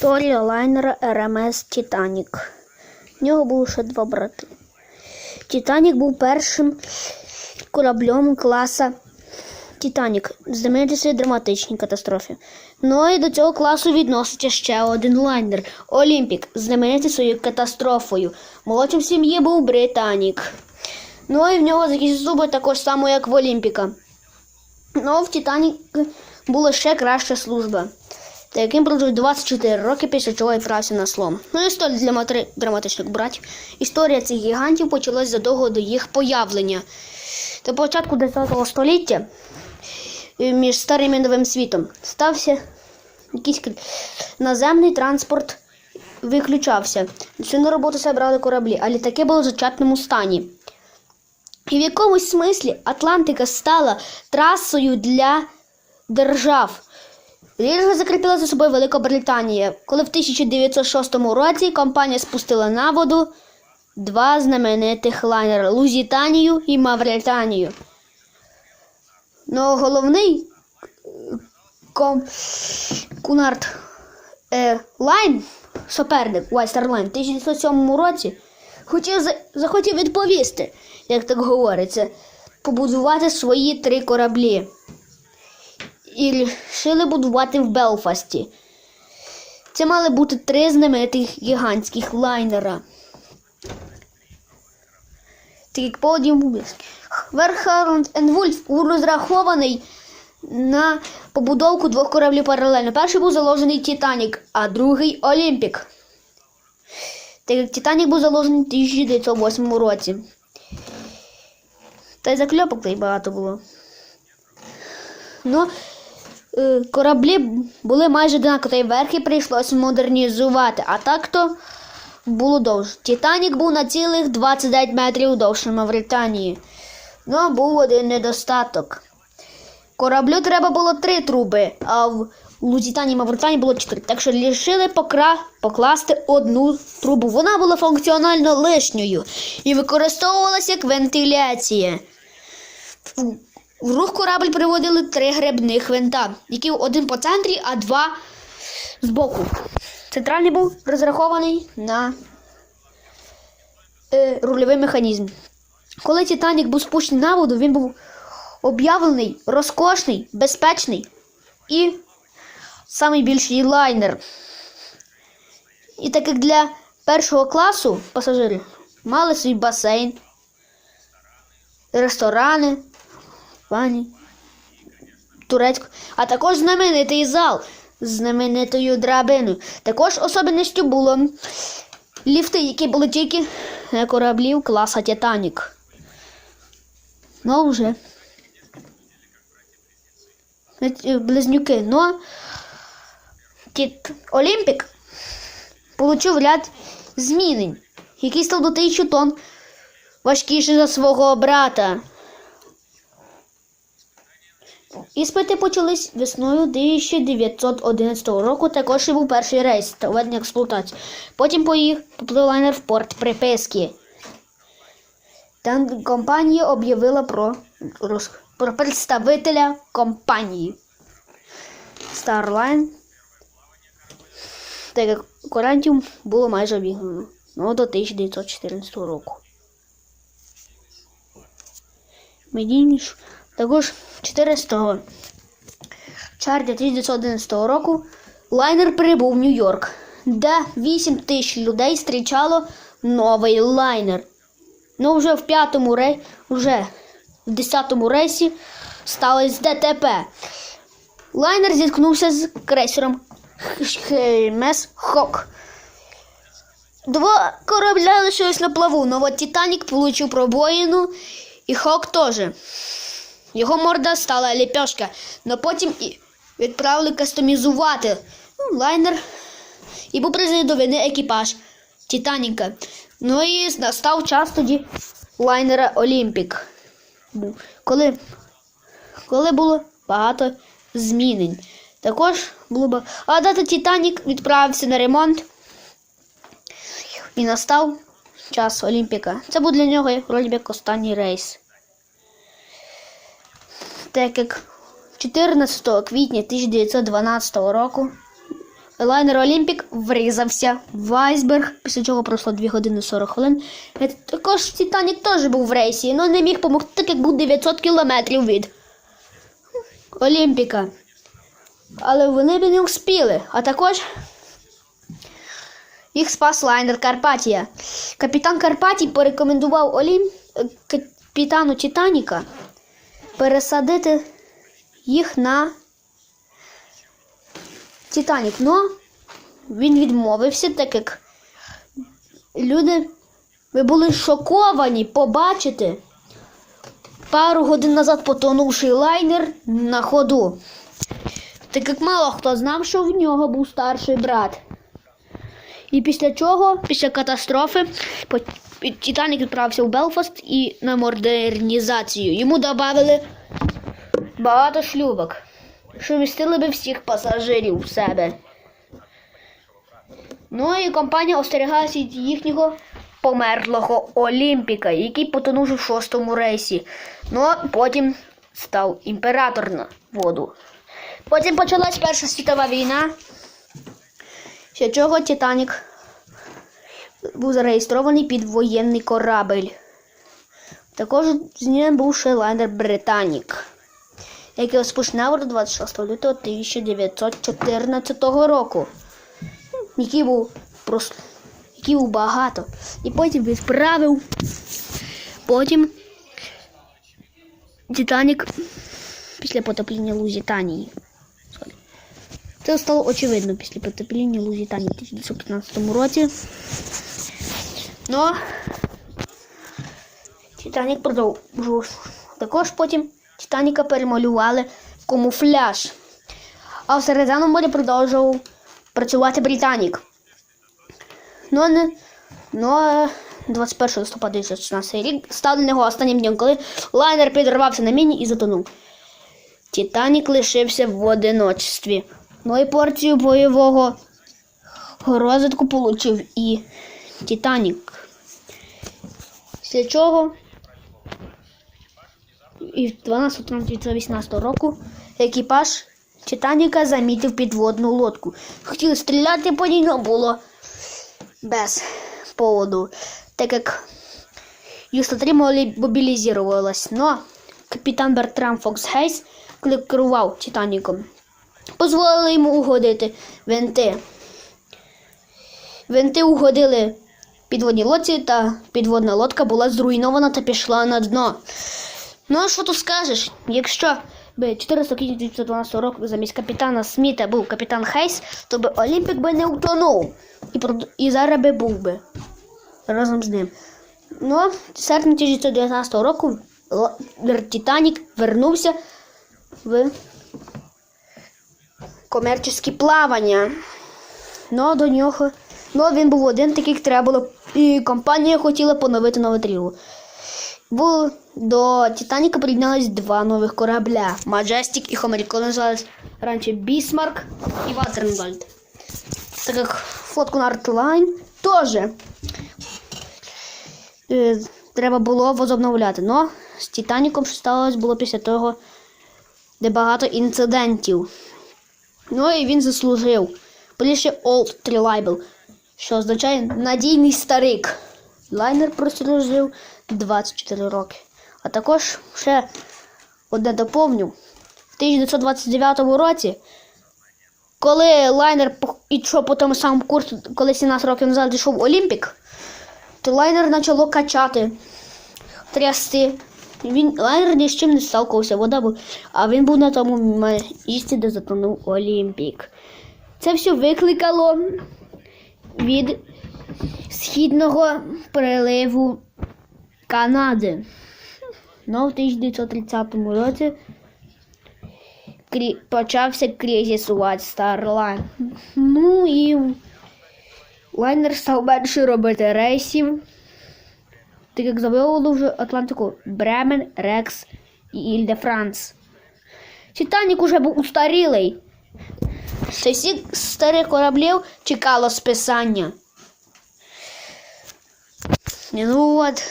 Історія лайнера РМС Титанік. В нього було ще два брати. Титанік був першим кораблем класа Титанік, знаменитий своїй драматичній катастрофі. Ну і до цього класу відноситься ще один лайнер Олімпік, знаменитий своєю катастрофою. Молодшим сім'ї був Британік. Ну і в нього такі зуби також само, як в Олімпіка. Ну, в Титанік була ще краща служба. Та яким прожив 24 роки після чого і вправся на слом. Ну, історія для матери драматичних братів. Історія цих гігантів почалась задовго до їх появлення. Та початку 10 століття е, між старим і новим світом стався якийсь наземний транспорт виключався. Всю на роботу себе брали кораблі, а літаки були в зачатному стані. І в якомусь смислі Атлантика стала трасою для держав. Ріжга закріпила за собою Велика Британія, коли в 1906 році компанія спустила на воду два знаменитих лайнери Лузітанію і Мавританію. Ну, головний е, ком... Кунард е, Лайн, суперник Вайстерлайн, в 1907 році хотів, захотів відповісти, як так говориться, побудувати свої три кораблі і рішили будувати в Белфасті. Це мали бути три знаменитих гігантських лайнера. Так як подіум Бубівський. Верхарнд Вульф був розрахований на побудовку двох кораблів паралельно. Перший був заложений Титанік, а другий Олімпік. Титанік був заложений в 1908 році. Та й закльопок та й багато було. Ну, кораблі були майже однакові, та й верхи прийшлося модернізувати, а так то було довше. Титанік був на цілих 29 метрів довше Мавританії. Ну, був один недостаток. Кораблю треба було три труби, а в Лузітані і Мавританії було чотири. Так що рішили покра... покласти одну трубу. Вона була функціонально лишньою і використовувалася як вентиляція. В- рух корабль приводили три гребних винта, які один по центрі, а два збоку. Центральний був розрахований на е, рульовий механізм. Коли Титанік був спущений на воду, він був об'явлений розкошний, безпечний і найбільший лайнер. І так як для першого класу пасажирів мали свій басейн, ресторани, пані, турецьку, а також знаменитий зал з знаменитою драбиною. Також особливістю було ліфти, які були тільки на кораблів класа Титанік. Ну вже. Е, Близнюки. Ну, Тіт Олімпік получив ряд змінень, який став до тисячі тонн важкіший за свого брата. Іспити почались весною 1911 року. Також і був перший рейс та введення в експлуатацію. Потім поїхав лайнер в порт приписки. Там компанія об'явила про, про представителя компанії Starline. Так як корантів було майже обігнано. Ну, до 1914 року. Медійніш. Також 400 червня 1911 року лайнер прибув в Нью-Йорк, де 8 тисяч людей зустрічало новий лайнер. Ну, вже в п'ятому рей... вже в десятому рейсі сталося ДТП. Лайнер зіткнувся з крейсером ХМС Хок. Два корабля лишились на плаву, но от Титанік получив пробоїну і Хок теж. Його морда стала ліпьошка, но потім і відправили кастомізувати ну, лайнер і був призваний до війни екіпаж Титаніка. Ну і настав час тоді лайнера Олімпік. Коли, коли було багато змінень. Також було ба... А дати Титанік відправився на ремонт. І настав час Олімпіка. Це був для нього як останній рейс. Так як 14 квітня 1912 року лайнер Олімпік врізався в айсберг, після чого пройшло 2 години 40 хвилин. Е, Також Титанік теж був в рейсі, але не міг допомогти, так як був 900 кілометрів від Олімпіка. Але вони б не успіли. А також їх спас лайнер Карпатія. Капітан Карпатій порекомендував Олім... е, капітану Титаніка пересадити їх на Титанік. Но він відмовився, так як люди ви були шоковані побачити пару годин назад потонувший лайнер на ходу. Так як мало хто знав, що в нього був старший брат. І після чого, після катастрофи, Титанік відправився в Белфаст і на модернізацію. Йому додали багато шлюбок, що вмістили би всіх пасажирів в себе. Ну і компанія остерігалася від їхнього померлого Олімпіка, який потонув у шостому рейсі. Ну а потім став імператор на воду. Потім почалась Перша світова війна. Ще чого Титанік був зареєстрований під воєнний корабель. Також з ним був ще лайнер Британік, який розпочинав 26 лютого 1914 року, який був просто який був багато. І потім відправив. Потім Титанік після потопління Лузитанії. Sorry. Це стало очевидно після потопління Лузитанії в 1915 році. Но Титанік продовжував. Також потім Титаніка перемалювали в камуфляж. А в Середзяному морі продовжував працювати Британік. Ну, не, ну, е, 21 листопада 2016 рік став для нього останнім днем, коли лайнер підірвався на міні і затонув. Титанік лишився в одиночестві. Ну і порцію бойового розвитку получив і Титанік. Після чого і в 12 травня 1918 року екіпаж Титаніка замітив підводну лодку. Хотіли стріляти по ній, але було без поводу, так як Ю-103 мобілізувалась. Но капітан Бертрам Фокс Гейс, керував Титаніком, дозволили йому угодити винти. Винти угодили підводній лодці, та підводна лодка була зруйнована та пішла на дно. Ну, а що тут скажеш? Якщо би 400 квітня 1912 року замість капітана Сміта був капітан Хейс, то би Олімпік би не утонув. І, прод- і зараз би був би разом з ним. Ну, в серпні 1919 року Титанік вернувся в комерційні плавання. Ну, до нього. Ну, він був один, такий треба було. І компанія хотіла поновити нову трілу. Було до Титаніка приєдналось два нових корабля: Majestic і Хомер, коли називались раніше Bismarck і Ватернгольд. Так як флотку на Артлайн теж е, треба було возобновляти. Но з Титаніком що сталося було після того, де багато інцидентів. Ну і він заслужив. Більше Old Reliable, що означає надійний старик. Лайнер прослужив 24 роки. А також ще одне доповню. В 1929 році, коли лайнер пох- ішов по тому самому курсу, коли 17 років назад йшов Олімпік, то лайнер почало качати, трясти. Він лайнер ні з чим не сталкувався, вода був, а він був на тому місці, де затонув Олімпік. Це все викликало від східного приливу Канади. Ну, в 1930 році почався кризис White Star. Ну і лайнер став менше робити рейсів, так як завоювали вже Атлантику Бремен, Рекс і Іль де Франс. Титанік уже був устарілий. З всіх старих кораблів чекало списання. Ну от.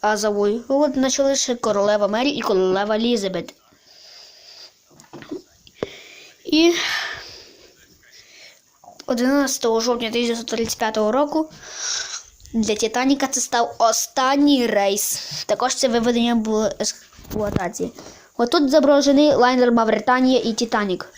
А завоювати почали ще королева Мері і королева Елізабет. І 11 жовтня 1935 року для Титаніка це став останній рейс. Також це виведення було експлуатації. Отут зображений лайнер Мавританія і Титанік.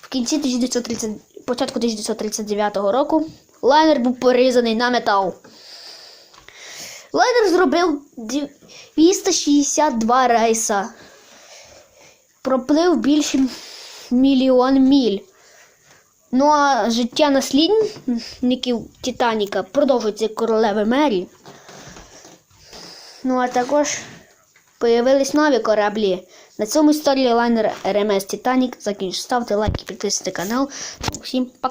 В кінці 1930, початку 1939 року лайнер був порізаний на метал. Лайнер зробив 262 рейса. Проплив більше мільйон міль. Ну а життя наслідників Титаніка продовжується королеви Мері. Ну а також появились нові кораблі. На цьому історії лайнер РМС Титанік закінчив. Ставте лайки, підписуйте канал. Всім пока!